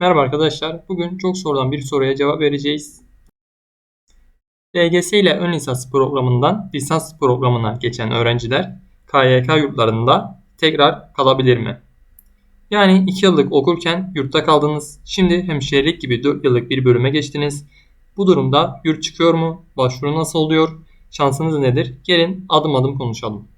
Merhaba arkadaşlar. Bugün çok sorulan bir soruya cevap vereceğiz. LGS ile ön lisans programından lisans programına geçen öğrenciler KYK yurtlarında tekrar kalabilir mi? Yani 2 yıllık okurken yurtta kaldınız. Şimdi hemşirelik gibi 4 yıllık bir bölüme geçtiniz. Bu durumda yurt çıkıyor mu? Başvuru nasıl oluyor? Şansınız nedir? Gelin adım adım konuşalım.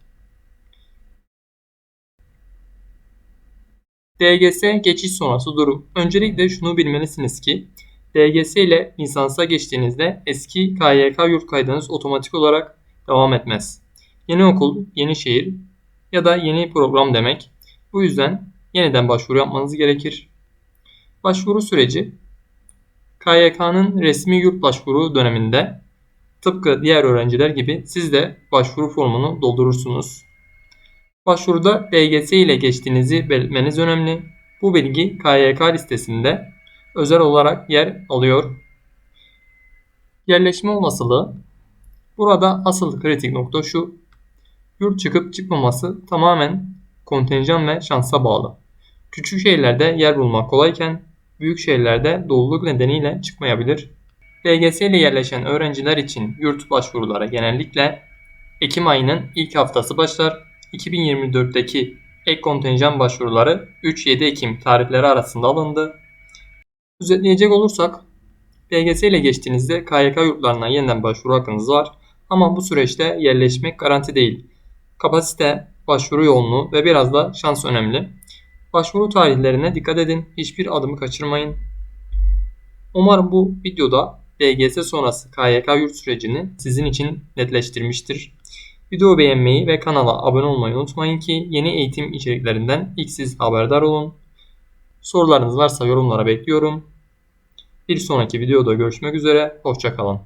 DGS geçiş sonrası durum. Öncelikle şunu bilmelisiniz ki DGS ile lisansa geçtiğinizde eski KYK yurt kaydınız otomatik olarak devam etmez. Yeni okul, yeni şehir ya da yeni program demek. Bu yüzden yeniden başvuru yapmanız gerekir. Başvuru süreci KYK'nın resmi yurt başvuru döneminde tıpkı diğer öğrenciler gibi siz de başvuru formunu doldurursunuz. Başvuruda DGS ile geçtiğinizi belirtmeniz önemli. Bu bilgi KYK listesinde özel olarak yer alıyor. Yerleşme olasılığı Burada asıl kritik nokta şu. Yurt çıkıp çıkmaması tamamen kontenjan ve şansa bağlı. Küçük şehirlerde yer bulmak kolayken büyük şehirlerde doluluk nedeniyle çıkmayabilir. DGS ile yerleşen öğrenciler için yurt başvuruları genellikle Ekim ayının ilk haftası başlar 2024'teki ek kontenjan başvuruları 3-7 Ekim tarihleri arasında alındı. Özetleyecek olursak LGS ile geçtiğinizde KYK yurtlarına yeniden başvuru hakkınız var ama bu süreçte yerleşmek garanti değil. Kapasite, başvuru yoğunluğu ve biraz da şans önemli. Başvuru tarihlerine dikkat edin, hiçbir adımı kaçırmayın. Umarım bu videoda LGS sonrası KYK yurt sürecini sizin için netleştirmiştir. Video beğenmeyi ve kanala abone olmayı unutmayın ki yeni eğitim içeriklerinden ilk siz haberdar olun. Sorularınız varsa yorumlara bekliyorum. Bir sonraki videoda görüşmek üzere, hoşçakalın.